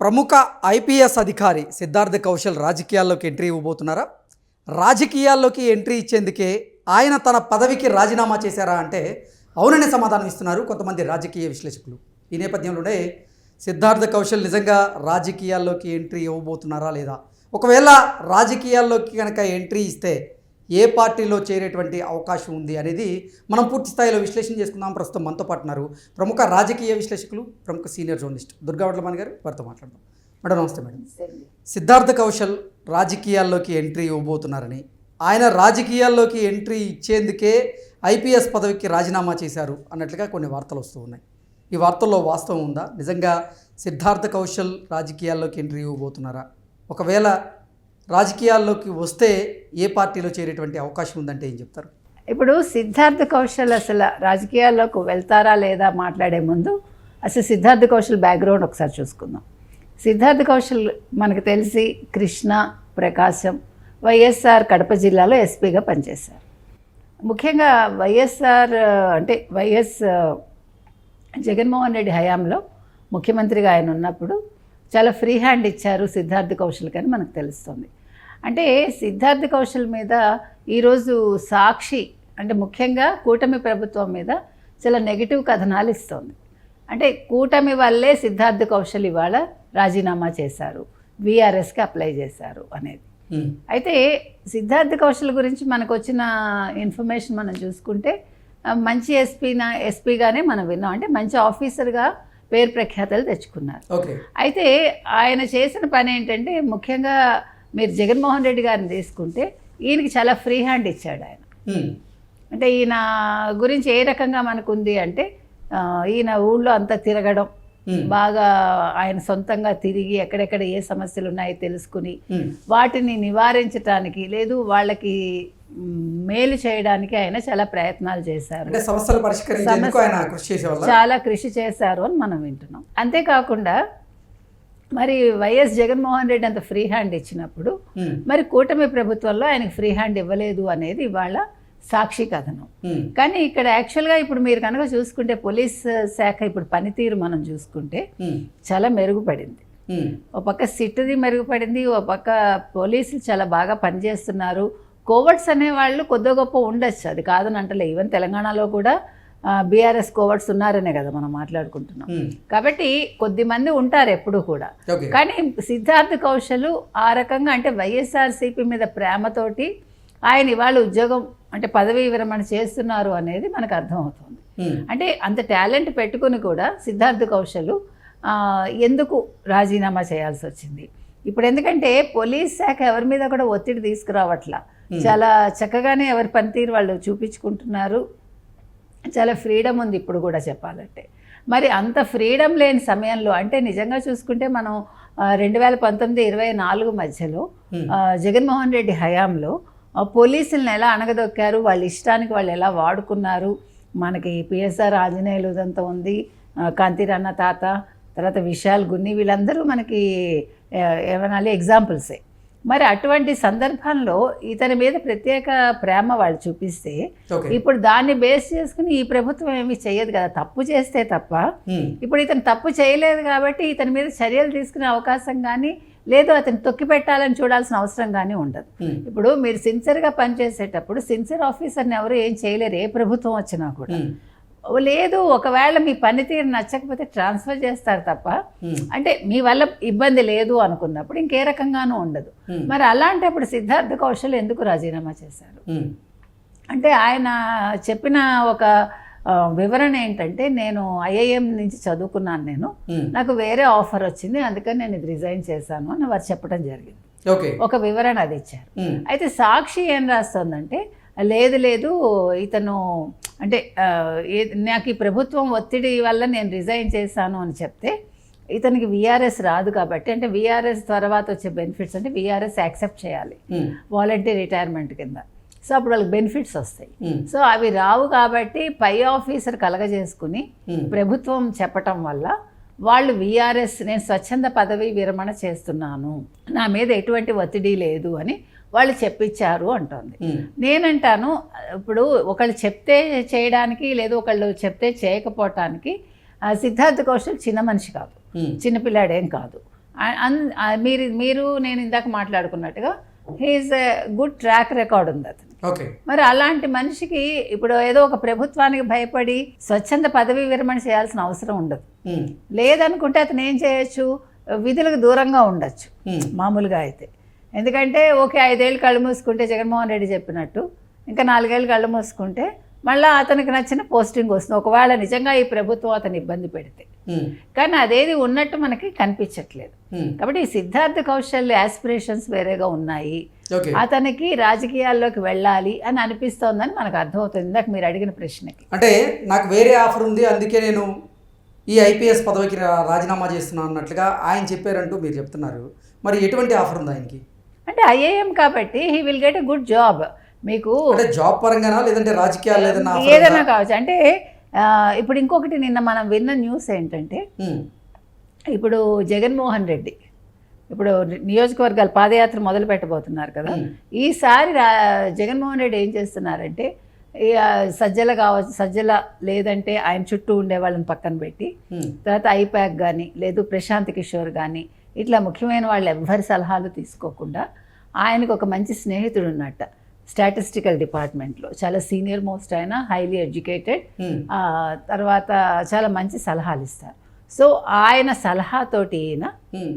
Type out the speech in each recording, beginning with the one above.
ప్రముఖ ఐపీఎస్ అధికారి సిద్ధార్థ కౌశల్ రాజకీయాల్లోకి ఎంట్రీ ఇవ్వబోతున్నారా? రాజకీయాల్లోకి ఎంట్రీ ఇచ్చేందుకే ఆయన తన పదవికి రాజీనామా చేశారా అంటే అవుననే సమాధానం ఇస్తున్నారు కొంతమంది రాజకీయ విశ్లేషకులు. ఈ నేపథ్యంలోనే సిద్ధార్థ కౌశల్ నిజంగా రాజకీయాల్లోకి ఎంట్రీ ఇవ్వబోతున్నారా లేదా? ఒకవేళ రాజకీయాల్లోకి కనుక ఎంట్రీ ఇస్తే ఏ పార్టీలో చేరేటువంటి అవకాశం ఉంది అనేది మనం పూర్తి స్థాయిలో విశ్లేషణ చేసుకుందాం. ప్రస్తుతం మనతో పాటు ఉన్నారు ప్రముఖ రాజకీయ విశ్లేషకులు ప్రముఖ సీనియర్ జర్నలిస్ట్ దుర్గా వడ్లమణి గారు వారితో మాట్లాడదాం. మేడం నమస్తే మేడం. సిద్ధార్థ కౌశల్ రాజకీయాల్లోకి ఎంట్రీ ఇవ్వబోతున్నారని ఆయన రాజకీయాల్లోకి ఎంట్రీ ఇచ్చేందుకే ఐపీఎస్ పదవికి రాజీనామా చేశారు అన్నట్లుగా కొన్ని వార్తలు వస్తూ ఉన్నాయి. ఈ వార్తల్లో వాస్తవం ఉందా? నిజంగా సిద్ధార్థ కౌశల్ రాజకీయాల్లోకి ఎంట్రీ ఇవ్వబోతున్నారా? ఒకవేళ రాజకీయాల్లోకి వస్తే ఏ పార్టీలో చేరేటువంటి అవకాశం ఉందంటే ఏం చెప్తారు? ఇప్పుడు సిద్ధార్థ కౌశల్ అసలు రాజకీయాల్లోకి వెళ్తారా లేదా మాట్లాడే ముందు అసలు సిద్ధార్థ కౌశల్ బ్యాక్గ్రౌండ్ ఒకసారి చూసుకుందాం. సిద్ధార్థ కౌశల్ మనకు తెలిసి కృష్ణ ప్రకాశం వైఎస్ఆర్ కడప జిల్లాలో ఎస్పీగా పనిచేశారు. ముఖ్యంగా వైఎస్ఆర్ అంటే వైఎస్ జగన్మోహన్ రెడ్డి హయాంలో ముఖ్యమంత్రిగా ఆయన ఉన్నప్పుడు చాలా ఫ్రీ హ్యాండ్ ఇచ్చారు సిద్ధార్థ కౌశల్కి అని మనకు తెలుస్తుంది. అంటే సిద్ధార్థ కౌశల్ మీద ఈరోజు సాక్షి అంటే ముఖ్యంగా కూటమి ప్రభుత్వం మీద చాలా నెగిటివ్ కథనాలు ఇస్తోంది. అంటే కూటమి వల్లే సిద్ధార్థ కౌశల్ ఇవాళ రాజీనామా చేశారు వీఆర్ఎస్కి అప్లై చేశారు అనేది. ఉమ్, అయితే సిద్ధార్థ కౌశల్ గురించి మనకు వచ్చిన ఇన్ఫర్మేషన్ మనం చూసుకుంటే మంచి ఎస్పీనా ఎస్పీగానే మనం విన్నాం. అంటే మంచి ఆఫీసర్గా పేరు ప్రఖ్యాతలు తెచ్చుకున్నారు. అయితే ఆయన చేసిన పని ఏంటంటే ముఖ్యంగా మీరు జగన్మోహన్ రెడ్డి గారిని తీసుకుంటే ఈయనకి చాలా ఫ్రీ హ్యాండ్ ఇచ్చాడు ఆయన. అంటే ఈయన గురించి ఏ రకంగా మనకు ఉంది అంటే ఈయన ఊళ్ళో అంతా తిరగడం బాగా ఆయన సొంతంగా తిరిగి ఎక్కడెక్కడ ఏ సమస్యలు ఉన్నాయో తెలుసుకుని వాటిని నివారించడానికి లేదు వాళ్ళకి మేలు చేయడానికి ఆయన చాలా ప్రయత్నాలు చేశారు. చాలా కృషి చేశారు అని మనం వింటున్నాం. అంతేకాకుండా మరి వైఎస్ జగన్మోహన్ రెడ్డి అంత ఫ్రీ హ్యాండ్ ఇచ్చినప్పుడు మరి కూటమి ప్రభుత్వంలో ఆయనకు ఫ్రీ హ్యాండ్ ఇవ్వలేదు అనేది ఇవాళ సాక్షి కథనం. కానీ ఇక్కడ యాక్చువల్గా ఇప్పుడు మీరు కనుక చూసుకుంటే పోలీస్ శాఖ ఇప్పుడు పనితీరు మనం చూసుకుంటే చాలా మెరుగుపడింది. ఓ పక్క సిట్టుది మెరుగుపడింది ఓ పక్క పోలీసులు చాలా బాగా పనిచేస్తున్నారు. కోవర్ట్స్ అనేవాళ్ళు కొద్ది గొప్ప ఉండొచ్చు అది కాదని అంటలే. ఈవెన్ తెలంగాణలో కూడా బీఆర్ఎస్ కోవర్ట్స్ ఉన్నారనే కదా మనం మాట్లాడుకుంటున్నాం. కాబట్టి కొద్ది మంది ఉంటారు ఎప్పుడు కూడా. కానీ సిద్ధార్థ్ కౌశల్ ఆ రకంగా అంటే వైఎస్ఆర్సీపీ మీద ప్రేమతోటి ఆయన ఇవాళ ఉద్యోగం అంటే పదవీ విరమణ చేస్తున్నారు అనేది మనకు అర్థమవుతుంది. అంటే అంత టాలెంట్ పెట్టుకుని కూడా సిద్ధార్థ్ కౌశల్ ఎందుకు రాజీనామా చేయాల్సి వచ్చింది? ఇప్పుడు ఎందుకంటే పోలీస్ శాఖ ఎవరి మీద కూడా ఒత్తిడి తీసుకురావట్లా. చాలా చక్కగానే ఎవరి పనితీరు వాళ్ళు చూపించుకుంటున్నారు. చాలా ఫ్రీడమ్ ఉంది ఇప్పుడు కూడా చెప్పాలంటే. మరి అంత ఫ్రీడమ్ లేని సమయంలో అంటే నిజంగా చూసుకుంటే మనం రెండు వేల పంతొమ్మిది ఇరవై నాలుగు మధ్యలో జగన్మోహన్ రెడ్డి హయాంలో పోలీసులను ఎలా అణగదొక్కారు వాళ్ళ ఇష్టానికి వాళ్ళు ఎలా వాడుకున్నారు మనకి పిఎస్ఆర్ ఆంజనేయులు ఇదంతా ఉంది కాంతిరన్న తాత తర్వాత విశాల్ గున్ని వీళ్ళందరూ మనకి ఏమనాలి ఎగ్జాంపుల్సే. మరి అటువంటి సందర్భంలో ఇతని మీద ప్రత్యేక ప్రేమ వాళ్ళు చూపిస్తే ఇప్పుడు దాన్ని బేస్ చేసుకుని ఈ ప్రభుత్వం ఏమీ చేయదు కదా. తప్పు చేస్తే తప్ప ఇప్పుడు ఇతను తప్పు చేయలేదు కాబట్టి ఇతని మీద చర్యలు తీసుకునే అవకాశం కానీ లేదు అతను తొక్కి పెట్టాలని చూడాల్సిన అవసరం కానీ ఉండదు. ఇప్పుడు మీరు సిన్సియర్గా పనిచేసేటప్పుడు సిన్సియర్ ఆఫీసర్ని ఎవరు ఏం చేయలేరు. ఏ ప్రభుత్వం వచ్చినా కూడా. లేదు ఒకవేళ మీ పనితీరు నచ్చకపోతే ట్రాన్స్ఫర్ చేస్తారు తప్ప. అంటే మీ వల్ల ఇబ్బంది లేదు అనుకున్నప్పుడు ఇంకే రకంగానూ ఉండదు. మరి అలాంటప్పుడు సిద్ధార్థ కౌశల్ ఎందుకు రాజీనామా చేశారు? అంటే ఆయన చెప్పిన ఒక వివరణ ఏంటంటే నేను ఐఐఎం నుంచి చదువుకున్నాను నేను. నాకు వేరే ఆఫర్ వచ్చింది అందుకని నేను ఇది రిజైన్ చేశాను అని వారు చెప్పడం జరిగింది. ఓకే. ఒక వివరణ అది ఇచ్చారు. అయితే సాక్షి ఏం రాస్తుందంటే లేదు లేదు ఇతను అంటే నాకు ఈ ప్రభుత్వం ఒత్తిడి వల్ల నేను రిజైన్ చేశాను అని చెప్తే ఇతనికి విఆర్ఎస్ రాదు కాబట్టి అంటే విఆర్ఎస్ తర్వాత వచ్చే బెనిఫిట్స్ అంటే విఆర్ఎస్ యాక్సెప్ట్ చేయాలి. ఉమ్, వాలంటీ రిటైర్మెంట్ కింద. సో అప్పుడు వాళ్ళకి బెనిఫిట్స్ వస్తాయి. ఉమ్, సో అవి రావు కాబట్టి పై ఆఫీసర్ కలగజేసుకుని ఉమ్, ప్రభుత్వం చెప్పటం వల్ల వాళ్ళు విఆర్ఎస్ నేను స్వచ్ఛంద పదవి విరమణ చేస్తున్నాను. నా మీద ఎటువంటి ఒత్తిడి లేదు అని వాళ్ళు చెప్పించారు అంటోంది. నేనంటాను ఇప్పుడు ఒకళ్ళు చెప్తే చేయడానికి లేదు ఒకళ్ళు చెప్తే చేయకపోవటానికి ఆ, సిద్ధార్థ్ కౌశల్ చిన్న మనిషి కాదు. చిన్నపిల్లాడేం కాదు. మీరు మీరు నేను ఇందాక మాట్లాడుకున్నట్టుగా he is a good track record ఉంది అతను మరి అలాంటి మనిషికి ఇప్పుడు ఏదో ఒక ప్రభుత్వానికి భయపడి స్వచ్ఛంద పదవి విరమణ చేయాల్సిన అవసరం ఉండదు. లేదనుకుంటే అతను ఏం చేయొచ్చు? విధులకు దూరంగా ఉండొచ్చు. మామూలుగా అయితే. ఎందుకంటే ఓకే ఐదేళ్ళు కళ్ళు మూసుకుంటే జగన్మోహన్ రెడ్డి చెప్పినట్టు ఇంకా నాలుగేళ్ళు కళ్ళు మూసుకుంటే మళ్ళీ అతనికి నచ్చిన పోస్టింగ్ వస్తుంది. ఒకవేళ నిజంగా ఈ ప్రభుత్వం అతను ఇబ్బంది పెడితే. కానీ అదేది ఉన్నట్టు మనకి కనిపించట్లేదు. కాబట్టి ఈ సిద్ధార్థ కౌశల్ ఆస్పిరేషన్స్ వేరేగా ఉన్నాయి. అతనికి రాజకీయాల్లోకి వెళ్ళాలి అని అనిపిస్తోందని మనకు అర్థమవుతుంది. ఇందాక మీరు అడిగిన ప్రశ్నకి. అంటే నాకు వేరే ఆఫర్ ఉంది అందుకే నేను ఈ ఐపీఎస్ పదవికి రాజీనామా చేస్తున్నాను అన్నట్లుగా ఆయన చెప్పారంటూ మీరు చెప్తున్నారు. మరి ఎటువంటి ఆఫర్ ఉంది ఆయనకి? అంటే ఐఏఎం కాబట్టి he will get a good job. మీకు జాబ్ పరంగానా లేదంటే రాజకీయాలు ఏదైనా? కావచ్చు. అంటే ఇప్పుడు ఇంకొకటి నిన్న మనం విన్న న్యూస్ ఏంటంటే ఇప్పుడు జగన్మోహన్ రెడ్డి ఇప్పుడు నియోజకవర్గాలు పాదయాత్ర మొదలు పెట్టబోతున్నారు కదా. ఈసారి రా జగన్మోహన్ రెడ్డి ఏం చేస్తున్నారంటే సజ్జల కావచ్చు సజ్జల లేదంటే ఆయన చుట్టూ ఉండే వాళ్ళని పక్కన పెట్టి తర్వాత ఐపాక్ కానీ లేదు ప్రశాంత్ కిషోర్ కానీ ఇట్లా ముఖ్యమైన వాళ్ళు ఎవ్వరి సలహాలు తీసుకోకుండా ఆయనకు ఒక మంచి స్నేహితుడు ఉన్నట్ట. స్టాటిస్టికల్ డిపార్ట్మెంట్లో చాలా సీనియర్ మోస్ట్ ఆయన హైలీ ఎడ్యుకేటెడ్ తర్వాత చాలా మంచి సలహాలు ఇస్తారు. సో ఆయన సలహాతోటి ఈయన ఉమ్,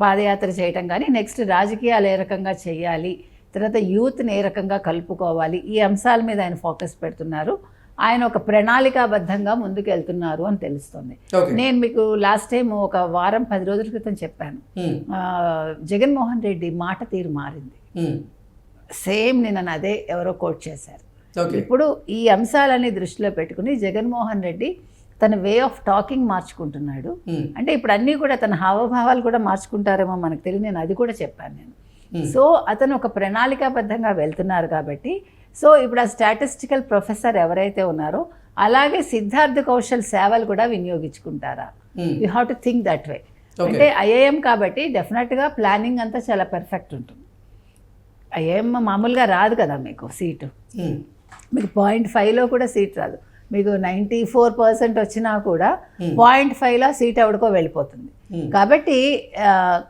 పాదయాత్ర చేయటం కానీ నెక్స్ట్ రాజకీయాలు ఏ రకంగా చేయాలి తర్వాత యూత్ని ఏ రకంగా కలుపుకోవాలి ఈ అంశాల మీద ఆయన ఫోకస్ పెడుతున్నారు. ఆయన ఒక ప్రణాళికాబద్ధంగా ముందుకు వెళ్తున్నారు అని తెలుస్తుంది. నేను మీకు లాస్ట్ టైం ఒక వారం పది రోజుల క్రితం చెప్పాను. జగన్మోహన్ రెడ్డి మాట తీరు మారింది. సేమ్ నిన్న అదే ఎవరో కోట్ చేశారు. ఇప్పుడు ఈ అంశాలని దృష్టిలో పెట్టుకుని జగన్మోహన్ రెడ్డి తన వే ఆఫ్ టాకింగ్ మార్చుకుంటున్నాడు. అంటే ఇప్పుడు అన్నీ కూడా తన హావభావాలు కూడా మార్చుకుంటారేమో మనకు తెలియదు. నేను అది కూడా చెప్పాను నేను. సో అతను ఒక ప్రణాళికాబద్ధంగా వెళ్తున్నారు కాబట్టి సో ఇప్పుడు ఆ స్టాటిస్టికల్ ప్రొఫెసర్ ఎవరైతే ఉన్నారో అలాగే సిద్ధార్థ కౌశల్ సేవలు కూడా వినియోగించుకుంటారా? You have to think that way. అంటే ఐఏఎం కాబట్టి డెఫినెట్గా ప్లానింగ్ అంతా చాలా పర్ఫెక్ట్ ఉంటుంది. ఐఏఎం మామూలుగా రాదు కదా మీకు సీటు. ఉమ్, మీకు పాయింట్ ఫైవ్లో కూడా సీట్ రాదు. మీకు నైంటీ ఫోర్ పర్సెంట్ వచ్చినా కూడా Hmm. పాయింట్ ఫైవ్లో సీట్ ఎవరికో వెళ్ళిపోతుంది. ఉమ్, కాబట్టి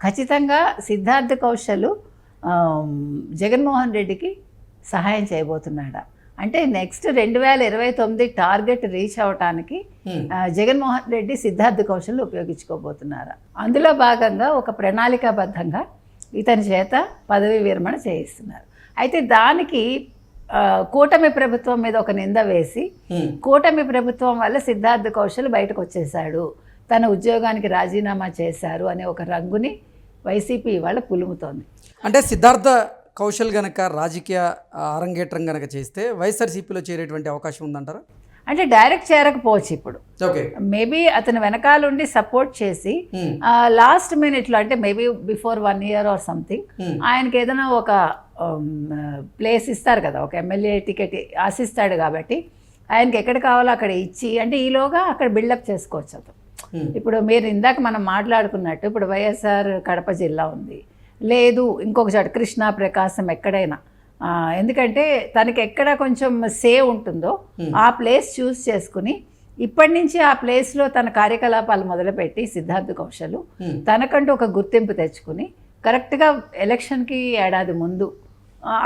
ఖచ్చితంగా సిద్ధార్థ కౌశల్ జగన్మోహన్ రెడ్డికి సహాయం చేయబోతున్నాడా? అంటే నెక్స్ట్ రెండు వేల ఇరవై తొమ్మిది టార్గెట్ రీచ్ అవ్వటానికి ఉమ్, ఆ, జగన్మోహన్ రెడ్డి సిద్ధార్థ కౌశల్ ఉపయోగించుకోబోతున్నారా? అందులో భాగంగా ఒక ప్రణాళికాబద్ధంగా ఇతని చేత పదవి విరమణ చేయిస్తున్నారు. అయితే దానికి కూటమి ప్రభుత్వం మీద ఒక నింద వేసి ఉమ్, కూటమి ప్రభుత్వం వల్ల సిద్ధార్థ కౌశల్ బయటకు వచ్చేసాడు తన ఉద్యోగానికి రాజీనామా చేశారు అనే ఒక రంగుని వైసీపీ ఇవాళ పులుముతోంది. అంటే సిద్ధార్థ కౌశల్ గనక రాజకీయ అరంగేట్రం గనక చేస్తే వైఎస్ఆర్సీపీలో చేరేటువంటి అవకాశం ఉందంటారా? అంటే డైరెక్ట్ చేరకపోవచ్చు ఇప్పుడు. మేబీ అతను వెనకాలండి సపోర్ట్ చేసి లాస్ట్ మినిట్లో అంటే maybe before one year or something ఆయనకి ఏదైనా ఒక ప్లేస్ ఇస్తారు కదా ఒక ఎమ్మెల్యే టికెట్ ఆశిస్తాడు కాబట్టి ఆయనకి ఎక్కడ కావాలో అక్కడ ఇచ్చి అంటే ఈలోగా అక్కడ బిల్డప్ చేసుకోవచ్చు అతను. ఇప్పుడు మీరు ఇందాక మనం మాట్లాడుకున్నట్టు ఇప్పుడు వైఎస్ఆర్ కడప జిల్లా ఉంది. లేదు ఇంకొక చోట కృష్ణా ప్రకాశం ఎక్కడైనా. ఎందుకంటే తనకి ఎక్కడ కొంచెం సే ఉంటుందో ఆ ప్లేస్ చూస్ చేసుకుని ఇప్పటి నుంచి ఆ ప్లేస్లో తన కార్యకలాపాలు మొదలుపెట్టి సిద్ధార్థ కౌశలు. తనకంటూ ఒక గుర్తింపు తెచ్చుకుని కరెక్ట్గా ఎలక్షన్కి ఏడాది ముందు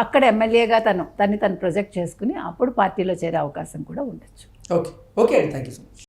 అక్కడ ఎమ్మెల్యేగా తను తన్ని తను ప్రొజెక్ట్ చేసుకుని అప్పుడు పార్టీలో చేరే అవకాశం కూడా ఉండొచ్చు. Okay. Okay thank you so much.